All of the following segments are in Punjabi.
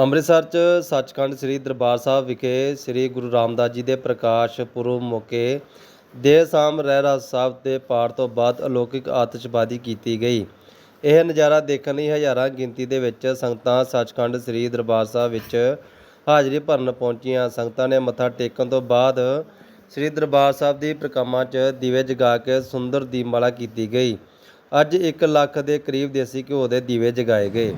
ਅੰਮ੍ਰਿਤਸਰ 'ਚ ਸੱਚਖੰਡ ਸ੍ਰੀ ਦਰਬਾਰ ਸਾਹਿਬ ਵਿਖੇ ਸ੍ਰੀ ਗੁਰੂ ਰਾਮਦਾਸ ਜੀ ਦੇ ਪ੍ਰਕਾਸ਼ ਪੁਰਬ ਮੌਕੇ ਦੇਰ ਸ਼ਾਮ ਰਹਿਰਾਸ ਸਾਹਿਬ ਦੇ ਪਾਠ ਤੋਂ ਬਾਅਦ ਅਲੌਕਿਕ ਆਤਿਸ਼ਬਾਜ਼ੀ ਕੀਤੀ ਗਈ। ਇਹ ਨਜ਼ਾਰਾ ਦੇਖਣ ਲਈ ਹਜ਼ਾਰਾਂ ਗਿਣਤੀ ਦੇ ਵਿੱਚ ਸੰਗਤਾਂ ਸੱਚਖੰਡ ਸ੍ਰੀ ਦਰਬਾਰ ਸਾਹਿਬ ਵਿੱਚ ਹਾਜ਼ਰੀ ਭਰਨ ਪਹੁੰਚੀਆਂ। ਸੰਗਤਾਂ ਨੇ ਮੱਥਾ ਟੇਕਣ ਤੋਂ ਬਾਅਦ ਸ੍ਰੀ ਦਰਬਾਰ ਸਾਹਿਬ ਦੀ ਪ੍ਰਕਰਮਾ 'ਚ ਦੀਵੇ ਜਗਾ ਕੇ ਸੁੰਦਰ ਦੀਪਮਾਲਾ ਕੀਤੀ ਗਈ। ਅੱਜ 1 ਲੱਖ ਦੇ ਕਰੀਬ ਦੇਸੀ ਘਿਓ ਦੇ ਦੀਵੇ ਜਗਾਏ ਗਏ।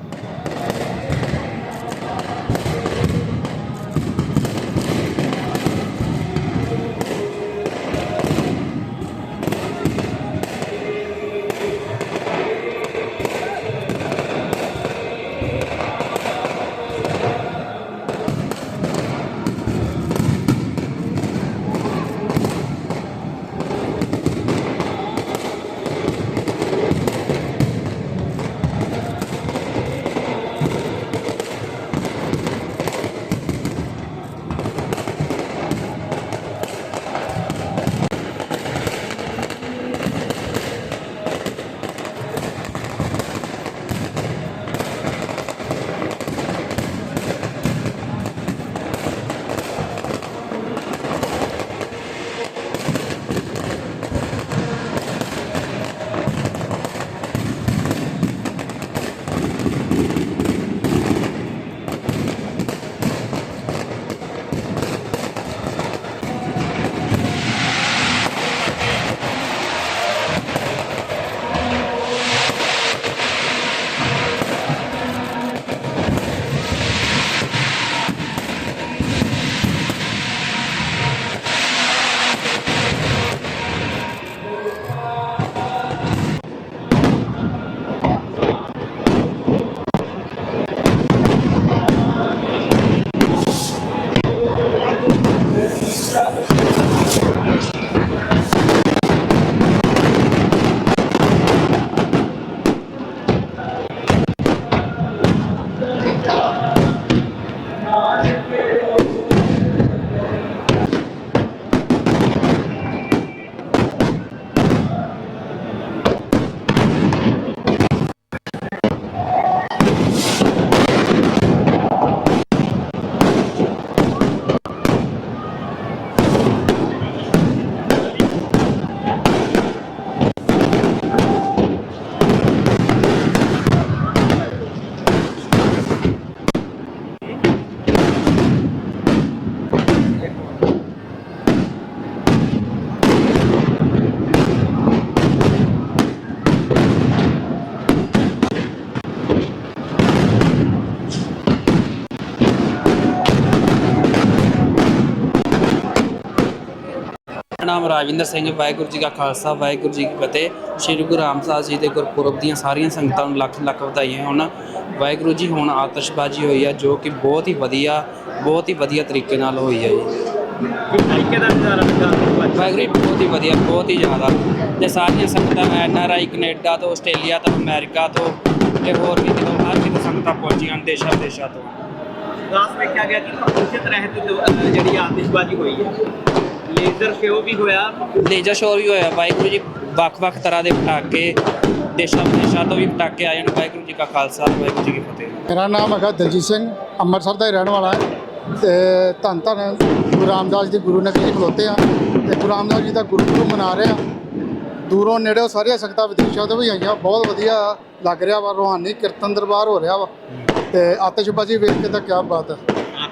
ਨਾਮ ਰਾਜਵਿੰਦਰ ਸਿੰਘ ਵਾਹਿਗੁਰੂ ਜੀ ਕਾ ਖਾਲਸਾ ਵਾਹਿਗੁਰੂ ਜੀ ਕੀ ਫਤਿਹ। ਸ੍ਰੀ ਗੁਰੂ ਰਾਮਦਾਸ ਜੀ ਦੇ ਗੁਰਪੁਰਬ ਦੀਆਂ ਸਾਰੀਆਂ ਸੰਗਤਾਂ ਨੂੰ ਲੱਖ ਲੱਖ ਵਧਾਈਆਂ ਹੋਣ। ਵਾਹਿਗੁਰੂ ਜੀ ਹੁਣ ਆਤਿਸ਼ਬਾਜ਼ੀ ਹੋਈ ਆ ਜੋ ਕਿ ਬਹੁਤ ਹੀ ਵਧੀਆ ਬਹੁਤ ਹੀ ਵਧੀਆ ਤਰੀਕੇ ਨਾਲ ਹੋਈ ਹੈ ਜੀ। ਤਰੀਕੇ ਦਾ ਨਜ਼ਾਰਾ ਲੱਗਾ ਵਾਹਿਗੁਰੂ ਜੀ ਬਹੁਤ ਹੀ ਵਧੀਆ ਬਹੁਤ ਹੀ ਜ਼ਿਆਦਾ। ਤੇ ਸਾਰੀਆਂ ਸੰਗਤਾਂ ਐਨ ਆਰ ਆਈ ਕੈਨੇਡਾ ਤੋਂ ਆਸਟ੍ਰੇਲੀਆ ਤੋਂ ਅਮਰੀਕਾ ਤੋਂ ਤੇ ਹੋਰ ਵੀ ਕਿਤੋਂ ਹਰ ਕਿਤੋਂ ਸੰਗਤਾਂ ਪਹੁੰਚੀਆਂ ਦੇਸ਼ਾਂ ਵਿਦੇਸ਼ਾਂ ਤੋਂ। ਦਾਸ ਵੇਖਿਆ ਗਿਆ ਕਿ ਪ੍ਰਦੂਸ਼ਿਤ ਰਹਿਤ ਜਿਹੜੀ ਆਤਿਸ਼ਬਾਜ਼ੀ ਹੋਈ ਹੈ। ਲੇਜ਼ਰ ਸ਼ੋਅ ਵੀ ਹੋਇਆ? ਲੇਜਰ ਸ਼ੋਅ ਵੀ ਹੋਇਆ। ਵਾਹਿਗੁਰੂ ਜੀ ਵੱਖ-ਵੱਖ ਤਰ੍ਹਾਂ ਦੇ ਪਟਾਕੇ ਦੇਸ਼ਾਂ ਵਿਦੇਸ਼ਾਂ ਤੋਂ ਵੀ ਪਟਾਕੇ ਆਏ ਹਨ। ਵਾਹਿਗੁਰੂ ਜੀ ਕਾ ਖਾਲਸਾ ਵਾਹਿਗੁਰੂ ਜੀ ਕੀ ਫਤਿਹ। ਮੇਰਾ ਨਾਮ ਹੈਗਾ ਦਲਜੀਤ ਸਿੰਘ। ਅੰਮ੍ਰਿਤਸਰ ਦਾ ਹੀ ਰਹਿਣ ਵਾਲਾ ਹੈ। ਤੇ ਧੰਨ ਧੰਨ ਗੁਰੂ ਰਾਮਦਾਸ ਜੀ ਗੁਰੂ ਨਗਰੀ 'ਚ ਖਲੋਤੇ ਆ ਤੇ ਗੁਰੂ ਰਾਮਦਾਸ ਜੀ ਦਾ ਗੁਰਪੁਰਬ ਮਨਾ ਰਹੇ ਆ ਦੂਰੋਂ ਨੇੜਿਓਂ ਸਾਰੀਆਂ ਸੰਗਤਾਂ ਵਿਦੇਸ਼ਾਂ ਤੋਂ ਵੀ ਆਈਆਂ। ਬਹੁਤ ਵਧੀਆ ਲੱਗ ਰਿਹਾ ਵਾ ਰੂਹਾਨੀ ਕੀਰਤਨ ਦਰਬਾਰ ਹੋ ਰਿਹਾ ਵਾ। ਤੇ ਆਤਿਸ਼ਬਾਜ਼ੀ ਵੇਖ ਕੇ ਤਾਂ ਕਿਆ ਬਾਤ ਹੈ।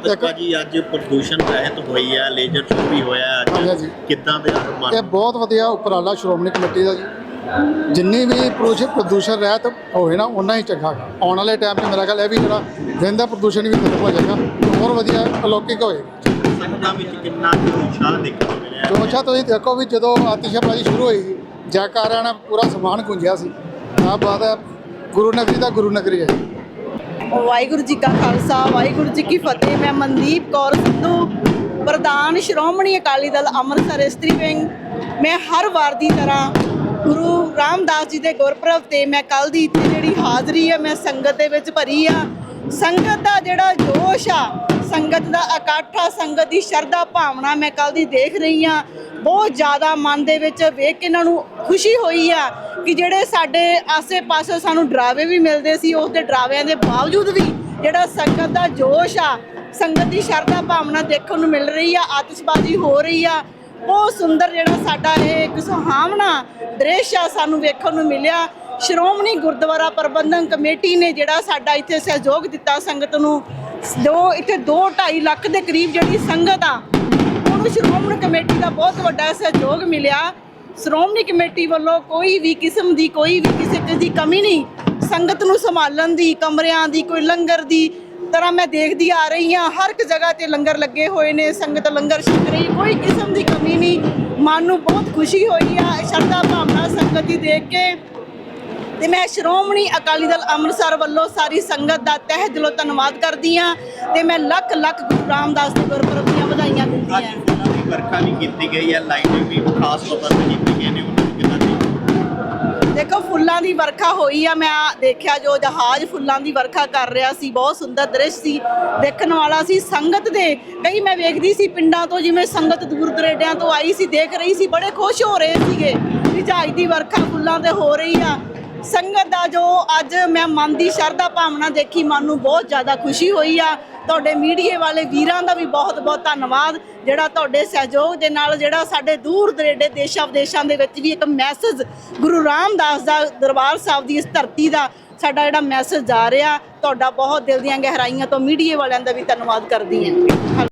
ਆਤਿਸ਼ਬਾਜ਼ੀ ਅੱਜ ਪ੍ਰਦੂਸ਼ਣ ਰਹਿਤ ਹੋਈ ਹੈ ਲੇਜ਼ਰ ਸ਼ੋਅ ਵੀ ਹੋਇਆ ਹਾਂਜੀ ਅੱਜ ਜੀ। ਕਿੱਦਾਂ ਦੇ ਇਹ ਬਹੁਤ ਵਧੀਆ ਉਪਰਾਲਾ ਸ਼੍ਰੋਮਣੀ ਕਮੇਟੀ ਦਾ ਜੀ। ਜਿੰਨੀ ਵੀ ਪ੍ਰਦੂਸ਼ਣ ਪ੍ਰਦੂਸ਼ਣ ਰਹਿਤ ਹੋਵੇ ਨਾ ਉਨਾ ਹੀ ਚੰਗਾ। ਆਉਣ ਵਾਲੇ ਟਾਈਮ 'ਚ ਮੇਰਾ ਖਿਆਲ ਇਹ ਵੀ ਜਿਹੜਾ ਦਿਨ ਦਾ ਪ੍ਰਦੂਸ਼ਣ ਵੀ ਖਤਮ ਹੋ ਜਾਏਗਾ ਹੋਰ ਵਧੀਆ ਅਲੌਕਿਕ ਹੋਏਗਾ। ਸੰਗਤਾਂ ਵਿੱਚ ਕਿੰਨਾ ਉਤਸ਼ਾਹ ਦੇਖਣ ਨੂੰ ਮਿਲਿਆ? ਜੋਸ਼ਾ ਤੁਸੀਂ ਦੇਖੋ ਵੀ ਜਦੋਂ ਆਤਿਸ਼ਬਾਜ਼ੀ ਸ਼ੁਰੂ ਹੋਈ ਜੈਕਾਰਿਆਂ ਨਾਲ ਪੂਰਾ ਸਮਾਨ ਗੁੰਜਿਆ ਸੀ। ਆ ਬਾਤ ਹੈ ਗੁਰੂ ਨਗਰੀ ਦਾ ਗੁਰੂ ਨਗਰੀ ਹੈ। ਵਾਹਿਗੁਰੂ ਜੀ ਕਾ ਖਾਲਸਾ, ਵਾਹਿਗੁਰੂ ਜੀ ਕੀ ਫਤਿਹ। ਮੈਂ ਮਨਦੀਪ ਕੌਰ ਸਿੱਧੂ, ਪ੍ਰਧਾਨ ਸ਼੍ਰੋਮਣੀ ਅਕਾਲੀ ਦਲ ਅੰਮ੍ਰਿਤਸਰ ਇਸਤਰੀ ਵਿੰਗ। ਮੈਂ ਹਰ ਵਾਰ ਦੀ ਤਰ੍ਹਾਂ ਗੁਰੂ ਰਾਮਦਾਸ ਜੀ ਦੇ ਗੁਰਪੁਰਬ ਤੇ ਮੈਂ ਕੱਲ ਦੀ ਇੱਥੇ ਜਿਹੜੀ ਹਾਜ਼ਰੀ ਹੈ ਮੈਂ ਸੰਗਤ ਦੇ ਵਿੱਚ ਭਰੀ ਆ। ਸੰਗਤ ਦਾ ਜਿਹੜਾ ਜੋਸ਼ ਆ ਸੰਗਤ ਦਾ ਇਕੱਠ ਆ ਸੰਗਤ ਦੀ ਸ਼ਰਧਾ ਭਾਵਨਾ ਮੈਂ ਕੱਲ ਦੀ ਦੇਖ ਰਹੀ ਆ ਬਹੁਤ ਜ਼ਿਆਦਾ ਮਨ ਦੇ ਵਿੱਚ ਵੇਖ ਕੇ ਇਹਨਾਂ ਨੂੰ ਖੁਸ਼ੀ ਹੋਈ ਆ ਕਿ ਜਿਹੜੇ ਸਾਡੇ ਆਸੇ-ਪਾਸੇ ਸਾਨੂੰ ਡਰਾਵੇ ਵੀ ਮਿਲਦੇ ਸੀ, ਉਸ ਦੇ ਡਰਾਵਿਆਂ ਦੇ ਬਾਵਜੂਦ ਵੀ ਜਿਹੜਾ ਸੰਗਤ ਦਾ ਜੋਸ਼ ਆ, ਸੰਗਤ ਦੀ ਸ਼ਰਧਾ ਭਾਵਨਾ ਦੇਖਣ ਨੂੰ ਮਿਲ ਰਹੀ ਆ, ਆਤਿਸ਼ਬਾਜ਼ੀ ਹੋ ਰਹੀ ਆ। ਬਹੁਤ ਸੁੰਦਰ ਜਿਹੜਾ ਸਾਡਾ ਇਹ ਇੱਕ ਸੁਹਾਵਣਾ ਦ੍ਰਿਸ਼ ਆ ਸਾਨੂੰ ਵੇਖਣ ਨੂੰ ਮਿਲਿਆ। ਸ਼੍ਰੋਮਣੀ ਗੁਰਦੁਆਰਾ ਪ੍ਰਬੰਧਕ ਕਮੇਟੀ ਨੇ ਜਿਹੜਾ ਸਾਡਾ ਇੱਥੇ ਸਹਿਯੋਗ ਦਿੱਤਾ ਸੰਗਤ ਨੂੰ ਦੋ, ਇੱਥੇ 2.5 ਲੱਖ ਦੇ ਕਰੀਬ ਜਿਹੜੀ ਸੰਗਤ ਆ, ਉਹਨੂੰ ਸ਼੍ਰੋਮਣੀ ਕਮੇਟੀ ਦਾ ਬਹੁਤ ਵੱਡਾ ਸਹਿਯੋਗ ਮਿਲਿਆ। ਸ਼੍ਰੋਮਣੀ ਕਮੇਟੀ ਵੱਲੋਂ ਕੋਈ ਵੀ ਕਿਸਮ ਦੀ, ਕੋਈ ਵੀ ਕਿਸੇ ਚੀਜ਼ ਦੀ ਕਮੀ ਨਹੀਂ, ਸੰਗਤ ਨੂੰ ਸੰਭਾਲਣ ਦੀ, ਕਮਰਿਆਂ ਦੀ, ਕੋਈ ਲੰਗਰ ਦੀ ਤਰ੍ਹਾਂ ਮੈਂ ਦੇਖਦੀ ਆ ਰਹੀ ਹਾਂ, ਹਰ ਇੱਕ ਜਗ੍ਹਾ ਤੇ ਲੰਗਰ ਲੱਗੇ ਹੋਏ ਨੇ, ਸੰਗਤ ਲੰਗਰ ਛਕ ਰਹੀ, ਕੋਈ ਕਿਸਮ ਦੀ ਕਮੀ ਨਹੀਂ। ਮਨ ਨੂੰ ਬਹੁਤ ਖੁਸ਼ੀ ਹੋਈ ਆ ਸ਼ਰਧਾ ਭਾਵਨਾ ਸੰਗਤ ਦੀ ਦੇਖ ਕੇ। ਤੇ ਮੈਂ ਸ਼੍ਰੋਮਣੀ ਅਕਾਲੀ ਦਲ ਅੰਮ੍ਰਿਤਸਰ ਵੱਲੋਂ ਸਾਰੀ ਸੰਗਤ ਦਾ ਤਹਿ ਦਿਲੋਂ ਧੰਨਵਾਦ ਕਰਦੀ ਹਾਂ ਤੇ ਮੈਂ ਲੱਖ ਲੱਖ ਗੁਰੂ ਰਾਮਦਾਸ ਦੇ ਗੁਰਪੁਰਬ ਦੀਆਂ ਵਧਾਈਆਂ ਦਿੰਦੀ ਹਾਂ। ਵਰਖਾ ਵੀ ਕੀਤੀ ਗਈ ਹੈ ਲਾਈਟਿੰਗ ਵੀ ਖਾਸ ਤੌਰ ਤੇ ਕੀਤੀ ਗਈ ਨੇ ਉਹਨਾਂ ਨੂੰ ਕਿਦਾਂ ਦੀ ਦੇਖੋ ਫੁੱਲਾਂ ਦੀ ਵਰਖਾ ਹੋਈ ਆ ਮੈਂ ਦੇਖਿਆ ਜੋ ਜਹਾਜ਼ ਫੁੱਲਾਂ ਦੀ ਵਰਖਾ ਕਰ ਰਿਹਾ ਸੀ ਬਹੁਤ ਸੁੰਦਰ ਦ੍ਰਿਸ਼ ਸੀ ਦੇਖਣ ਵਾਲਾ ਸੀ ਸੰਗਤ ਦੇ ਕਈ ਮੈਂ ਵੇਖਦੀ ਸੀ ਪਿੰਡਾਂ ਤੋਂ ਜਿਵੇਂ ਸੰਗਤ ਦੂਰ ਦਰੇਡਿਆਂ ਤੋਂ ਆਈ ਸੀ ਦੇਖ ਰਹੀ ਸੀ ਬੜੇ ਖੁਸ਼ ਹੋ ਰਹੇ ਸੀਗੇ ਵੀ ਜਹਾਜ਼ ਦੀ ਵਰਖਾ ਫੁੱਲਾਂ ਤੇ ਹੋ ਰਹੀ ਆ। ਸੰਗਤ ਦਾ ਜੋ ਅੱਜ ਮੈਂ ਮਨ ਦੀ ਸ਼ਰਧਾ ਭਾਵਨਾ ਦੇਖੀ, ਮਨ ਨੂੰ ਬਹੁਤ ਜ਼ਿਆਦਾ ਖੁਸ਼ੀ ਹੋਈ ਆ। ਤੁਹਾਡੇ ਮੀਡੀਏ ਵਾਲੇ ਵੀਰਾਂ ਦਾ ਵੀ ਬਹੁਤ ਬਹੁਤ ਧੰਨਵਾਦ। ਜਿਹੜਾ ਤੁਹਾਡੇ ਸਹਿਯੋਗ ਦੇ ਨਾਲ, ਜਿਹੜਾ ਸਾਡੇ ਦੂਰ ਦਰੇਡੇ ਦੇਸ਼ਾਂ ਵਿਦੇਸ਼ਾਂ ਦੇ ਵਿੱਚ ਵੀ ਇੱਕ ਮੈਸੇਜ ਗੁਰੂ ਰਾਮਦਾਸ ਦਾ ਦਰਬਾਰ ਸਾਹਿਬ ਦੀ ਇਸ ਧਰਤੀ ਦਾ ਸਾਡਾ ਜਿਹੜਾ ਮੈਸੇਜ ਜਾ ਰਿਹਾ, ਤੁਹਾਡਾ ਬਹੁਤ ਦਿਲ ਦੀਆਂ ਗਹਿਰਾਈਆਂ ਤੋਂ ਮੀਡੀਏ ਵਾਲਿਆਂ ਦਾ ਵੀ ਧੰਨਵਾਦ ਕਰਦੀ ਹਾਂ।